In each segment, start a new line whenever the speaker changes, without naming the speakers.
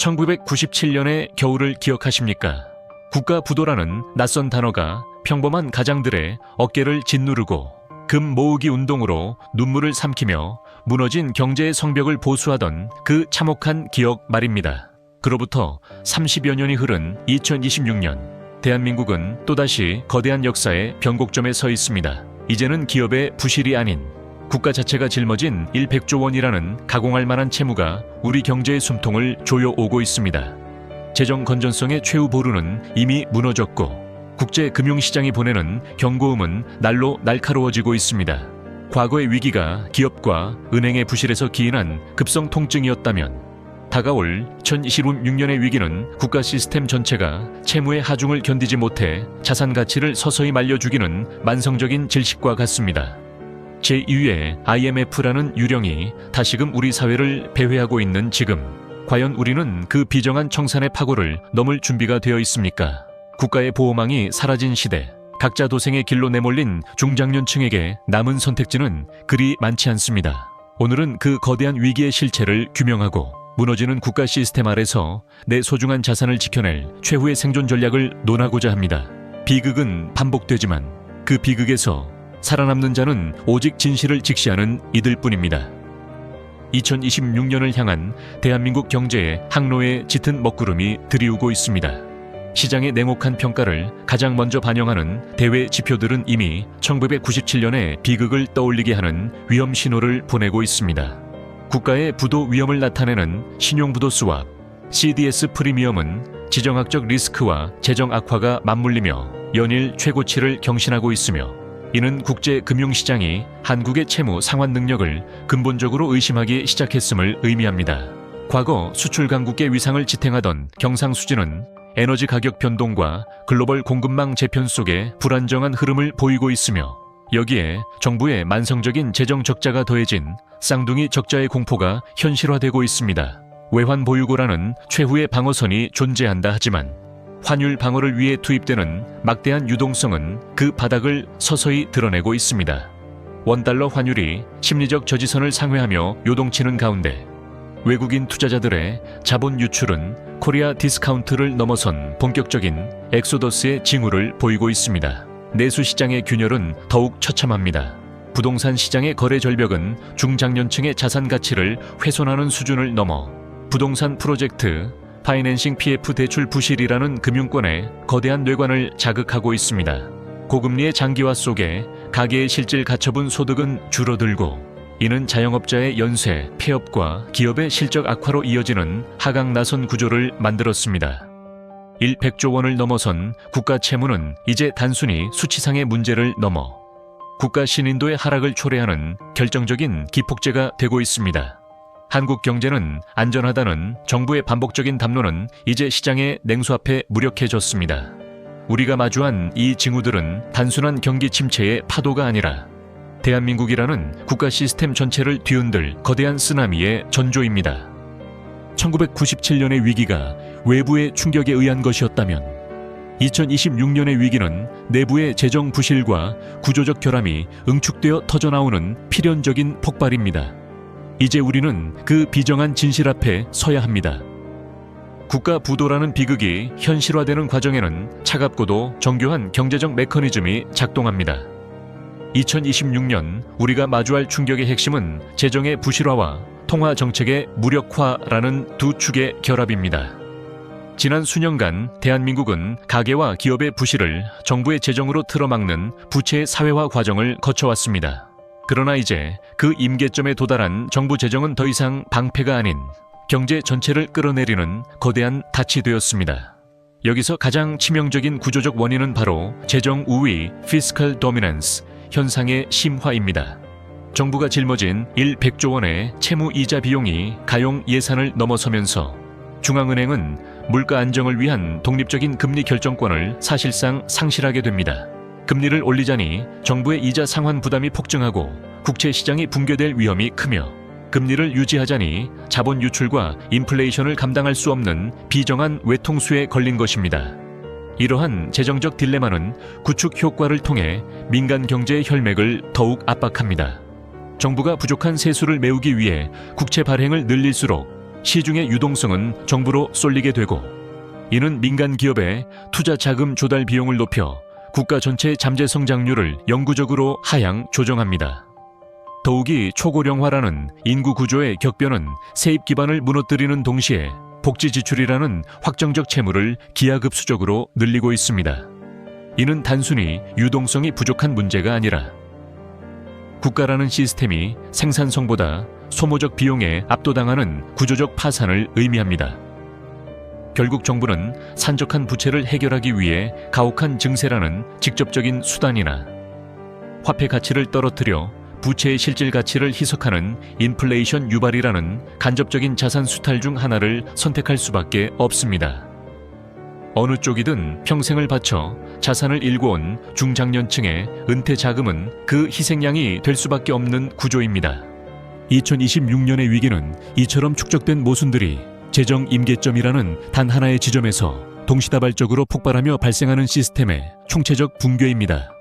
1997년의 겨울을 기억하십니까? 국가 부도라는 낯선 단어가 평범한 가장들의 어깨를 짓누르고 금 모으기 운동으로 눈물을 삼키며 무너진 경제의 성벽을 보수하던 그 참혹한 기억 말입니다. 그로부터 30여 년이 흐른 2026년, 대한민국은 또다시 거대한 역사의 변곡점에 서 있습니다. 이제는 기업의 부실이 아닌 국가 자체가 짊어진 100조 원이라는 가공할 만한 채무가 우리 경제의 숨통을 조여오고 있습니다. 재정 건전성의 최후 보루는 이미 무너졌고 국제 금융시장이 보내는 경고음은 날로 날카로워지고 있습니다. 과거의 위기가 기업과 은행의 부실에서 기인한 급성 통증이었다면 다가올 2026년의 위기는 국가 시스템 전체가 채무의 하중을 견디지 못해 자산 가치를 서서히 말려 죽이는 만성적인 질식과 같습니다. 제2의 IMF라는 유령이 다시금 우리 사회를 배회하고 있는 지금 과연 우리는 그 비정한 청산의 파고를 넘을 준비가 되어 있습니까? 국가의 보호망이 사라진 시대 각자 도생의 길로 내몰린 중장년층에게 남은 선택지는 그리 많지 않습니다. 오늘은 그 거대한 위기의 실체를 규명하고 무너지는 국가 시스템 아래서 내 소중한 자산을 지켜낼 최후의 생존 전략을 논하고자 합니다. 비극은 반복되지만 그 비극에서 살아남는 자는 오직 진실을 직시하는 이들 뿐입니다. 2026년을 향한 대한민국 경제의 항로에 짙은 먹구름이 들이우고 있습니다. 시장의 냉혹한 평가를 가장 먼저 반영하는 대외 지표들은 이미 1997년의 비극을 떠올리게 하는 위험 신호를 보내고 있습니다. 국가의 부도 위험을 나타내는 신용부도 수합, CDS 프리미엄은 지정학적 리스크와 재정 악화가 맞물리며 연일 최고치를 경신하고 있으며 이는 국제 금융시장이 한국의 채무 상환 능력을 근본적으로 의심하기 시작했음을 의미합니다. 과거 수출 강국의 위상을 지탱하던 경상수지는 에너지 가격 변동과 글로벌 공급망 재편 속에 불안정한 흐름을 보이고 있으며 여기에 정부의 만성적인 재정 적자가 더해진 쌍둥이 적자의 공포가 현실화되고 있습니다. 외환 보유고라는 최후의 방어선이 존재한다 하지만 환율 방어를 위해 투입되는 막대한 유동성은 그 바닥을 서서히 드러내고 있습니다. 원달러 환율이 심리적 저지선을 상회하며 요동치는 가운데 외국인 투자자들의 자본 유출은 코리아 디스카운트를 넘어선 본격적인 엑소더스의 징후를 보이고 있습니다. 내수 시장의 균열은 더욱 처참합니다. 부동산 시장의 거래 절벽은 중장년층의 자산 가치를 훼손하는 수준을 넘어 부동산 프로젝트 파이낸싱 PF 대출 부실이라는 금융권의 거대한 뇌관을 자극하고 있습니다. 고금리의 장기화 속에 가계의 실질 가처분 소득은 줄어들고 이는 자영업자의 연쇄, 폐업과 기업의 실적 악화로 이어지는 하강 나선 구조를 만들었습니다. 100조 원을 넘어선 국가 채무는 이제 단순히 수치상의 문제를 넘어 국가 신인도의 하락을 초래하는 결정적인 기폭제가 되고 있습니다. 한국 경제는 안전하다는 정부의 반복적인 담론은 이제 시장의 냉수 앞에 무력해졌습니다. 우리가 마주한 이 징후들은 단순한 경기 침체의 파도가 아니라 대한민국이라는 국가 시스템 전체를 뒤흔들 거대한 쓰나미의 전조입니다. 1997년의 위기가 외부의 충격에 의한 것이었다면 2026년의 위기는 내부의 재정 부실과 구조적 결함이 응축되어 터져나오는 필연적인 폭발입니다. 이제 우리는 그 비정한 진실 앞에 서야 합니다. 국가 부도라는 비극이 현실화되는 과정에는 차갑고도 정교한 경제적 메커니즘이 작동합니다. 2026년 우리가 마주할 충격의 핵심은 재정의 부실화와 통화 정책의 무력화라는 두 축의 결합입니다. 지난 수년간 대한민국은 가계와 기업의 부실을 정부의 재정으로 틀어막는 부채 사회화 과정을 거쳐왔습니다. 그러나 이제 그 임계점에 도달한 정부 재정은 더 이상 방패가 아닌 경제 전체를 끌어내리는 거대한 닻이 되었습니다. 여기서 가장 치명적인 구조적 원인은 바로 재정 우위 (fiscal dominance) 현상의 심화입니다. 정부가 짊어진 1 100조 원의 채무 이자 비용이 가용 예산을 넘어서면서 중앙은행은 물가 안정을 위한 독립적인 금리 결정권을 사실상 상실하게 됩니다. 금리를 올리자니 정부의 이자 상환 부담이 폭증하고 국채 시장이 붕괴될 위험이 크며 금리를 유지하자니 자본 유출과 인플레이션을 감당할 수 없는 비정한 외통수에 걸린 것입니다. 이러한 재정적 딜레마는 구축 효과를 통해 민간 경제의 혈맥을 더욱 압박합니다. 정부가 부족한 세수를 메우기 위해 국채 발행을 늘릴수록 시중의 유동성은 정부로 쏠리게 되고 이는 민간 기업의 투자 자금 조달 비용을 높여 국가 전체 잠재 성장률을 영구적으로 하향 조정합니다. 더욱이 초고령화라는 인구 구조의 격변은 세입 기반을 무너뜨리는 동시에 복지 지출이라는 확정적 채무를 기하급수적으로 늘리고 있습니다. 이는 단순히 유동성이 부족한 문제가 아니라 국가라는 시스템이 생산성보다 소모적 비용에 압도당하는 구조적 파산을 의미합니다. 결국 정부는 산적한 부채를 해결하기 위해 가혹한 증세라는 직접적인 수단이나 화폐 가치를 떨어뜨려 부채의 실질 가치를 희석하는 인플레이션 유발이라는 간접적인 자산 수탈 중 하나를 선택할 수밖에 없습니다. 어느 쪽이든 평생을 바쳐 자산을 일궈온 중장년층의 은퇴 자금은 그 희생양이 될 수밖에 없는 구조입니다. 2026년의 위기는 이처럼 축적된 모순들이 재정 임계점이라는 단 하나의 지점에서 동시다발적으로 폭발하며 발생하는 시스템의 총체적 붕괴입니다.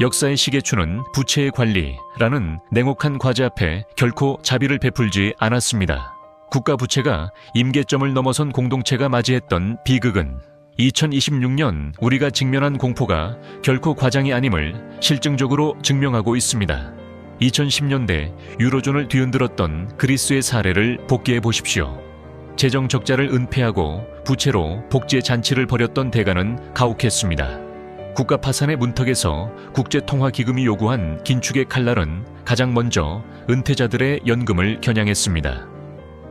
역사의 시계추는 부채의 관리라는 냉혹한 과제 앞에 결코 자비를 베풀지 않았습니다. 국가 부채가 임계점을 넘어선 공동체가 맞이했던 비극은 2026년 우리가 직면한 공포가 결코 과장이 아님을 실증적으로 증명하고 있습니다. 2010년대 유로존을 뒤흔들었던 그리스의 사례를 복기해 보십시오. 재정 적자를 은폐하고 부채로 복지의 잔치를 벌였던 대가는 가혹했습니다. 국가 파산의 문턱에서 국제통화기금이 요구한 긴축의 칼날은 가장 먼저 은퇴자들의 연금을 겨냥했습니다.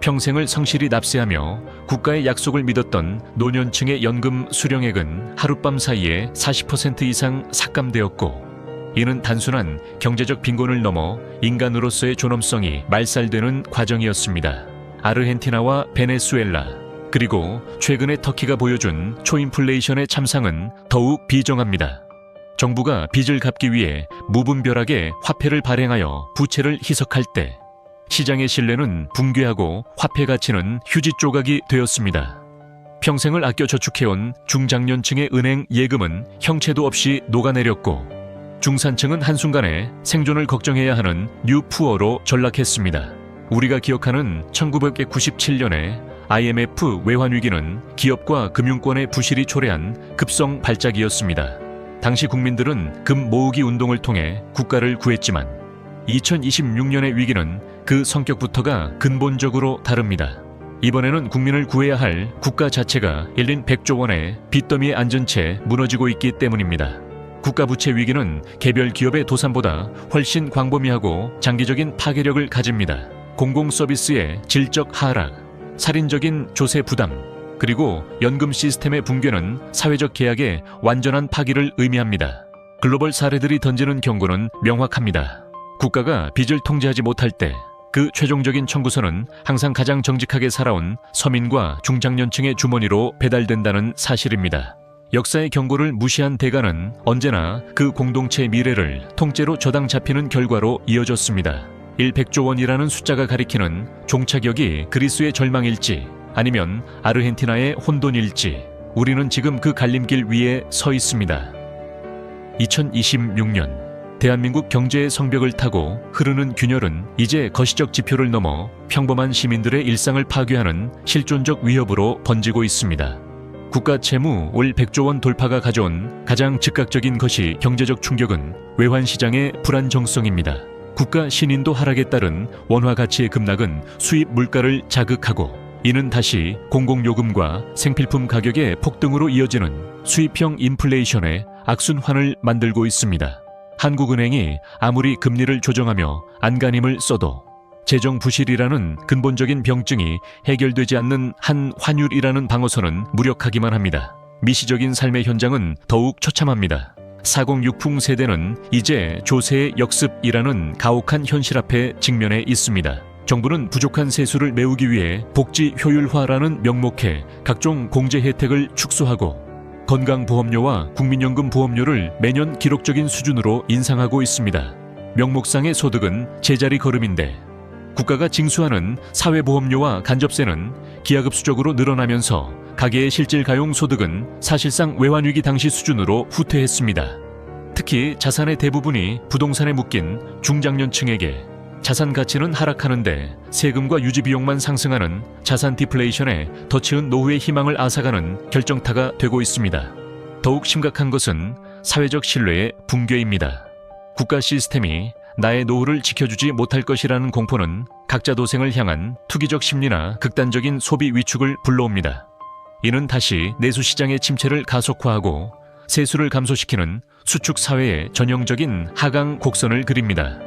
평생을 성실히 납세하며 국가의 약속을 믿었던 노년층의 연금 수령액은 하룻밤 사이에 40% 이상 삭감되었고 이는 단순한 경제적 빈곤을 넘어 인간으로서의 존엄성이 말살되는 과정이었습니다. 아르헨티나와 베네수엘라 그리고 최근의 터키가 보여준 초인플레이션의 참상은 더욱 비정합니다. 정부가 빚을 갚기 위해 무분별하게 화폐를 발행하여 부채를 희석할 때 시장의 신뢰는 붕괴하고 화폐 가치는 휴지 조각이 되었습니다. 평생을 아껴 저축해온 중장년층의 은행 예금은 형체도 없이 녹아내렸고 중산층은 한순간에 생존을 걱정해야 하는 뉴푸어로 전락했습니다. 우리가 기억하는 1997년의 IMF 외환 위기는 기업과 금융권의 부실이 초래한 급성 발작이었습니다. 당시 국민들은 금 모으기 운동을 통해 국가를 구했지만 2026년의 위기는 그 성격부터가 근본적으로 다릅니다. 이번에는 국민을 구해야 할 국가 자체가 1린 100조 원의 빚더미에 앉은 채 무너지고 있기 때문입니다. 국가 부채 위기는 개별 기업의 도산보다 훨씬 광범위하고 장기적인 파괴력을 가집니다. 공공 서비스의 질적 하락, 살인적인 조세 부담, 그리고 연금 시스템의 붕괴는 사회적 계약의 완전한 파기를 의미합니다. 글로벌 사례들이 던지는 경고는 명확합니다. 국가가 빚을 통제하지 못할 때 그 최종적인 청구서는 항상 가장 정직하게 살아온 서민과 중장년층의 주머니로 배달된다는 사실입니다. 역사의 경고를 무시한 대가는 언제나 그 공동체의 미래를 통째로 저당 잡히는 결과로 이어졌습니다. 100조 원이라는 숫자가 가리키는 종착역이 그리스의 절망일지 아니면 아르헨티나의 혼돈일지 우리는 지금 그 갈림길 위에 서 있습니다. 2026년 대한민국 경제의 성벽을 타고 흐르는 균열은 이제 거시적 지표를 넘어 평범한 시민들의 일상을 파괴하는 실존적 위협으로 번지고 있습니다. 국가 채무 올 100조 원 돌파가 가져온 가장 즉각적인 것이 경제적 충격은 외환 시장의 불안정성입니다. 국가 신인도 하락에 따른 원화 가치의 급락은 수입 물가를 자극하고 이는 다시 공공요금과 생필품 가격의 폭등으로 이어지는 수입형 인플레이션의 악순환을 만들고 있습니다. 한국은행이 아무리 금리를 조정하며 안간힘을 써도 재정 부실이라는 근본적인 병증이 해결되지 않는 한 환율이라는 방어선은 무력하기만 합니다. 미시적인 삶의 현장은 더욱 처참합니다. 406풍 세대는 이제 조세의 역습이라는 가혹한 현실 앞에 직면해 있습니다. 정부는 부족한 세수를 메우기 위해 복지 효율화라는 명목해 각종 공제 혜택을 축소하고 건강보험료와 국민연금 보험료를 매년 기록적인 수준으로 인상하고 있습니다. 명목상의 소득은 제자리 걸음인데 국가가 징수하는 사회보험료와 간접세는 기하급수적으로 늘어나면서 가계의 실질 가용 소득은 사실상 외환위기 당시 수준으로 후퇴했습니다. 특히 자산의 대부분이 부동산에 묶인 중장년층에게 자산 가치는 하락하는데 세금과 유지 비용만 상승하는 자산 디플레이션에 더 치은 노후의 희망을 앗아가는 결정타가 되고 있습니다. 더욱 심각한 것은 사회적 신뢰의 붕괴입니다. 국가 시스템이 나의 노후를 지켜주지 못할 것이라는 공포는 각자 도생을 향한 투기적 심리나 극단적인 소비 위축을 불러옵니다. 이는 다시 내수 시장의 침체를 가속화하고 세수를 감소시키는 수축 사회의 전형적인 하강 곡선을 그립니다.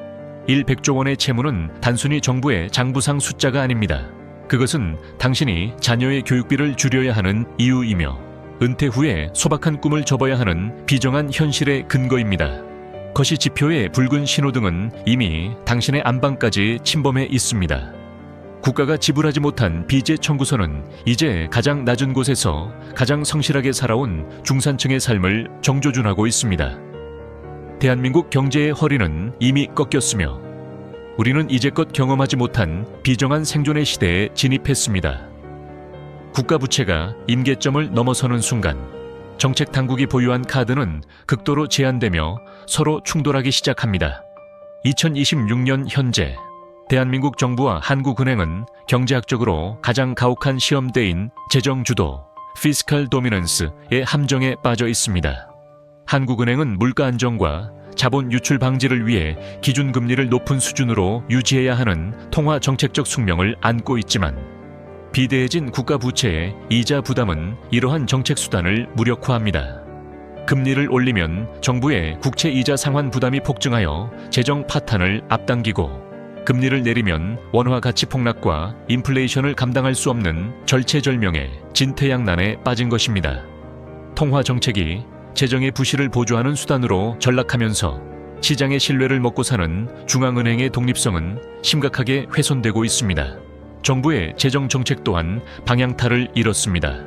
1 100조 원의 채무는 단순히 정부의 장부상 숫자가 아닙니다. 그것은 당신이 자녀의 교육비를 줄여야 하는 이유이며 은퇴 후에 소박한 꿈을 접어야 하는 비정한 현실의 근거입니다. 거시 지표의 붉은 신호등은 이미 당신의 안방까지 침범해 있습니다. 국가가 지불하지 못한 비제 청구서는 이제 가장 낮은 곳에서 가장 성실하게 살아온 중산층의 삶을 정조준하고 있습니다. 대한민국 경제의 허리는 이미 꺾였으며 우리는 이제껏 경험하지 못한 비정한 생존의 시대에 진입했습니다. 국가 부채가 임계점을 넘어서는 순간 정책 당국이 보유한 카드는 극도로 제한되며 서로 충돌하기 시작합니다. 2026년 현재 대한민국 정부와 한국은행은 경제학적으로 가장 가혹한 시험대인 재정 주도 피스칼 도미넌스의 함정에 빠져 있습니다. 한국은행은 물가 안정과 자본 유출 방지를 위해 기준금리를 높은 수준으로 유지해야 하는 통화 정책적 숙명을 안고 있지만 비대해진 국가 부채의 이자 부담은 이러한 정책 수단을 무력화합니다. 금리를 올리면 정부의 국채 이자 상환 부담이 폭증하여 재정 파탄을 앞당기고 금리를 내리면 원화 가치 폭락과 인플레이션을 감당할 수 없는 절체절명의 진퇴양난에 빠진 것입니다. 통화 정책이 재정의 부실을 보조하는 수단으로 전락하면서 시장의 신뢰를 먹고 사는 중앙은행의 독립성은 심각하게 훼손되고 있습니다. 정부의 재정 정책 또한 방향타를 잃었습니다.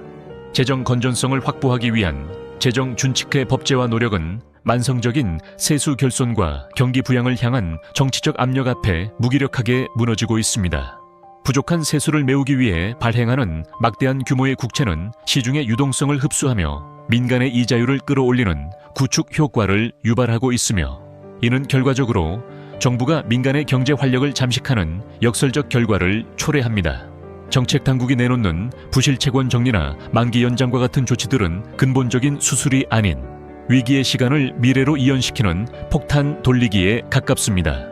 재정 건전성을 확보하기 위한 재정 준칙회 법제화 노력은 만성적인 세수 결손과 경기 부양을 향한 정치적 압력 앞에 무기력하게 무너지고 있습니다. 부족한 세수를 메우기 위해 발행하는 막대한 규모의 국채는 시중의 유동성을 흡수하며 민간의 이자율을 끌어올리는 구축 효과를 유발하고 있으며 이는 결과적으로 정부가 민간의 경제 활력을 잠식하는 역설적 결과를 초래합니다. 정책 당국이 내놓는 부실 채권 정리나 만기 연장과 같은 조치들은 근본적인 수술이 아닌 위기의 시간을 미래로 이연시키는 폭탄 돌리기에 가깝습니다.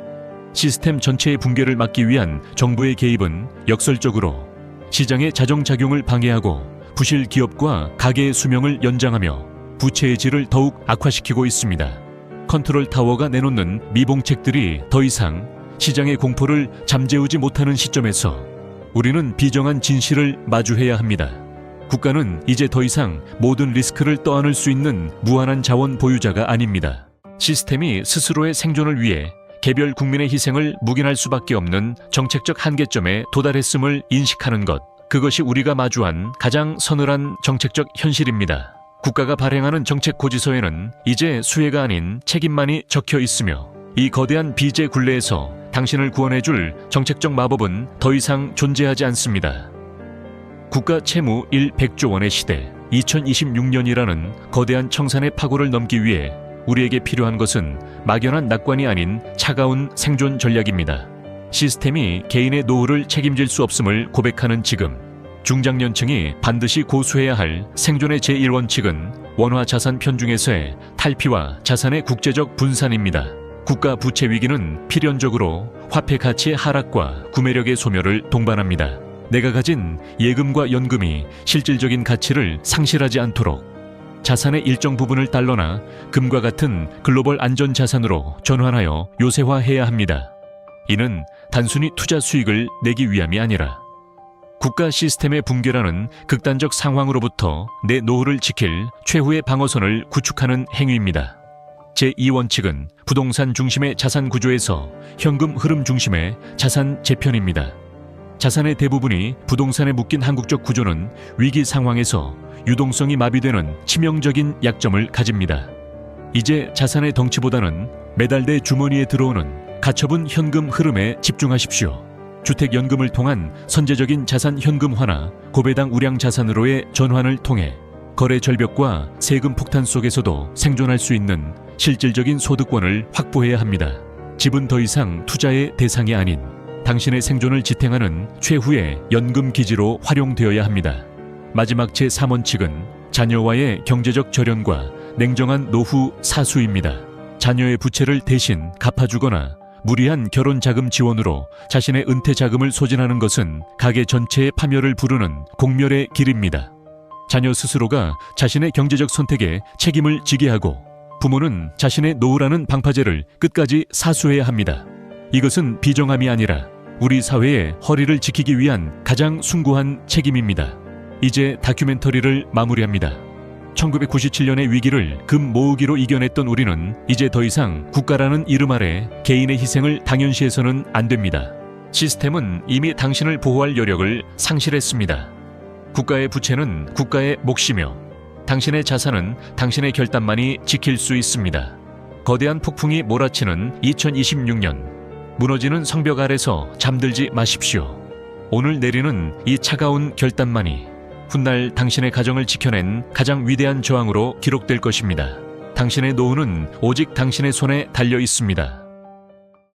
시스템 전체의 붕괴를 막기 위한 정부의 개입은 역설적으로 시장의 자정작용을 방해하고 부실 기업과 가계의 수명을 연장하며 부채의 질을 더욱 악화시키고 있습니다. 컨트롤 타워가 내놓는 미봉책들이 더 이상 시장의 공포를 잠재우지 못하는 시점에서 우리는 비정한 진실을 마주해야 합니다. 국가는 이제 더 이상 모든 리스크를 떠안을 수 있는 무한한 자원 보유자가 아닙니다. 시스템이 스스로의 생존을 위해 개별 국민의 희생을 묵인할 수밖에 없는 정책적 한계점에 도달했음을 인식하는 것. 그것이 우리가 마주한 가장 서늘한 정책적 현실입니다. 국가가 발행하는 정책 고지서에는 이제 수혜가 아닌 책임만이 적혀 있으며 이 거대한 비제 굴레에서 당신을 구원해줄 정책적 마법은 더 이상 존재하지 않습니다. 국가 채무 1 100조 원의 시대 2026년이라는 거대한 청산의 파고를 넘기 위해 우리에게 필요한 것은 막연한 낙관이 아닌 차가운 생존 전략입니다. 시스템이 개인의 노후를 책임질 수 없음을 고백하는 지금 중장년층이 반드시 고수해야 할 생존의 제1원칙은 원화 자산 편중에서의 탈피와 자산의 국제적 분산입니다. 국가 부채 위기는 필연적으로 화폐 가치의 하락과 구매력의 소멸을 동반합니다. 내가 가진 예금과 연금이 실질적인 가치를 상실하지 않도록 자산의 일정 부분을 달러나 금과 같은 글로벌 안전 자산으로 전환하여 요새화해야 합니다. 이는 단순히 투자 수익을 내기 위함이 아니라 국가 시스템의 붕괴라는 극단적 상황으로부터 내 노후를 지킬 최후의 방어선을 구축하는 행위입니다. 제2원칙은 부동산 중심의 자산 구조에서 현금 흐름 중심의 자산 재편입니다. 자산의 대부분이 부동산에 묶인 한국적 구조는 위기 상황에서 유동성이 마비되는 치명적인 약점을 가집니다. 이제 자산의 덩치보다는 매달 내 주머니에 들어오는 가처분 현금 흐름에 집중하십시오. 주택연금을 통한 선제적인 자산 현금화나 고배당 우량 자산으로의 전환을 통해 거래 절벽과 세금 폭탄 속에서도 생존할 수 있는 실질적인 소득권을 확보해야 합니다. 집은 더 이상 투자의 대상이 아닌 당신의 생존을 지탱하는 최후의 연금 기지로 활용되어야 합니다. 마지막 제 3원칙은 자녀와의 경제적 절연과 냉정한 노후 사수입니다. 자녀의 부채를 대신 갚아주거나 무리한 결혼 자금 지원으로 자신의 은퇴 자금을 소진하는 것은 가계 전체의 파멸을 부르는 공멸의 길입니다. 자녀 스스로가 자신의 경제적 선택에 책임을 지게 하고 부모는 자신의 노후라는 방파제를 끝까지 사수해야 합니다. 이것은 비정함이 아니라 우리 사회의 허리를 지키기 위한 가장 숭고한 책임입니다. 이제 다큐멘터리를 마무리합니다. 1997년의 위기를 금 모으기로 이겨냈던 우리는 이제 더 이상 국가라는 이름 아래 개인의 희생을 당연시해서는 안 됩니다. 시스템은 이미 당신을 보호할 여력을 상실했습니다. 국가의 부채는 국가의 몫이며 당신의 자산은 당신의 결단만이 지킬 수 있습니다. 거대한 폭풍이 몰아치는 2026년 무너지는 성벽 아래서 잠들지 마십시오. 오늘 내리는 이 차가운 결단만이 훗날 당신의 가정을 지켜낸 가장 위대한 저항으로 기록될 것입니다. 당신의 노후는 오직 당신의 손에 달려 있습니다.